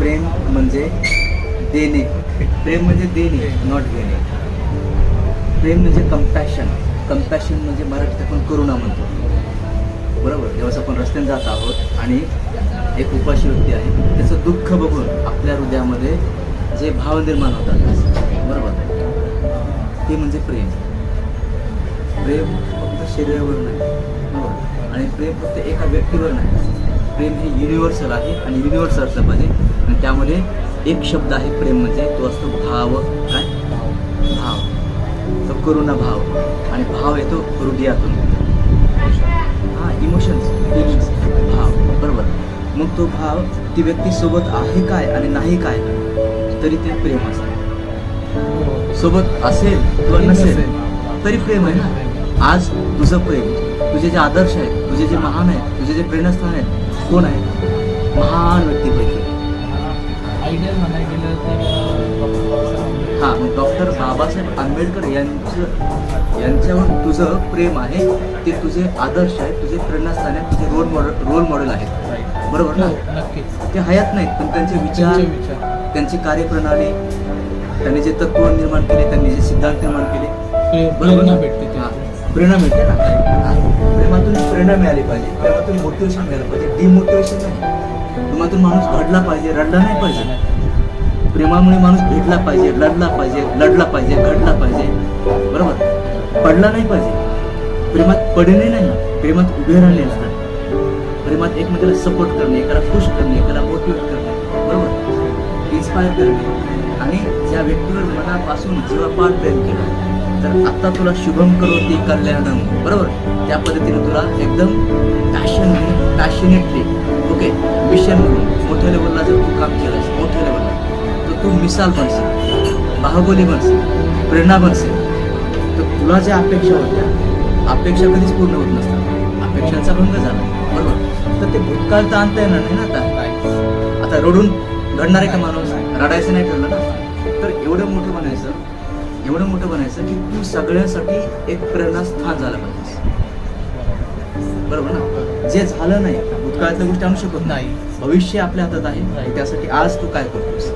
प्रेम म्हणजे देणे. प्रेम म्हणजे देणे नॉट घेणे. प्रेम म्हणजे कम्पॅशन कम्पॅशन म्हणजे मराठीत आपण करुणा म्हणतो. बरोबर? दिवस आपण रस्त्याने जात आहोत आणि एक उपाशी व्यक्ती आहे त्याचं दुःख बघून आपल्या हृदयामध्ये जे भाव निर्माण होतात बरोबर? ते म्हणजे प्रेम. प्रेम फक्त शरीरावर नाही बरोबर? आणि प्रेम फक्त एका व्यक्तीवर नाही. प्रेम हे युनिव्हर्सल आहे आणि युनिव्हर्सल असलं पाहिजे. आणि त्यामध्ये एक शब्द आहे प्रेम म्हणजे तो असतो भाव. काय? भाव. तो करुणा भाव. आणि भाव येतो हृदयातून. हा इमोशन्स फिलिंग्स भाव. बरोबर. मग तो भाव ती व्यक्ती सोबत आहे काय आणि नाही काय तरी ते प्रेम असतं. सोबत असेल किंवा नसेल. तरी प्रेम आहे ना. आज तुझं प्रेम तुझे जे आदर्श आहेत तुझे जे महान आहेत तुझे जे प्रेरणास्थान आहेत कोण आहेत महान व्यक्तीपैकी. आयडियल म्हणायला गेलं तर हा मग डॉक्टर बाबासाहेब आंबेडकर यांचं यांच्यावर तुझं प्रेम आहे. ते तुझे आदर्श आहेत तुझे प्रेरणास्थान आहेत तुझे रोल मॉडेल रोल मॉडेल आहेत. बरोबर ना? हो, नक्कीच. ते हयात नाहीत पण त्यांचे विचार त्यांची कार्यप्रणाली त्यांनी जे तत्व निर्माण केले त्यांनी जे सिद्धांत निर्माण केले. बरोबर ना? भेटते. प्रेरणा मिळते ना? हा. प्रेरणा मिळाली पाहिजे. प्रेमातून मोटिवेशन मिळालं पाहिजे. डिमोटिवेशन नाही. प्रेमातून माणूस घडला पाहिजे रडला नाही पाहिजे. प्रेमामुळे माणूस भेटला पाहिजे लढला पाहिजे लढला पाहिजे घडला पाहिजे. बरोबर? पडला नाही पाहिजे. प्रेमात पडणे नाही. प्रेमात उभे राहिले असतात प्रेमात एकमेकाला सपोर्ट करणे एकाला खुश करणे एकाला मोटिवेट करणे. बरोबर? इन्स्पायर करणे. आणि ज्या व्यक्तीवर मनापासून जीवापाड प्रेम केलं तर आता तुला शुभम करोती कल्याणम बरोबर? त्या पद्धतीने तुला एकदम पॅशन पॅशनेटली ओके मिशन म्हणून मोठ्या लेवलला जर तू काम केलंस मोठ्या लेवलला तर तू मिसाल बनशील बाहुबली बनशील प्रेरणा बनशील. तर तुला ज्या अपेक्षा होत्या अपेक्षा कधीच पूर्ण होत नसतात. अपेक्षांचा भंग झाला बरोबर? तर ते भूतकाळ तर आणता येणार नाही ना आता. आता रडून घडणार आहे का माणूस? रडायचं नाही ठरलं ना तर एवढं मोठं बनायचं एवढं मोठं बनायचं की तू सगळ्यांसाठी एक प्रेरणास्थान झालं पाहिजे बरोबर ना? जे झालं नाही भूतकाळातल्या गोष्टी आणू शकत नाही. नाही भविष्य आपल्या हातात आहे त्यासाठी आज तू काय करतोस?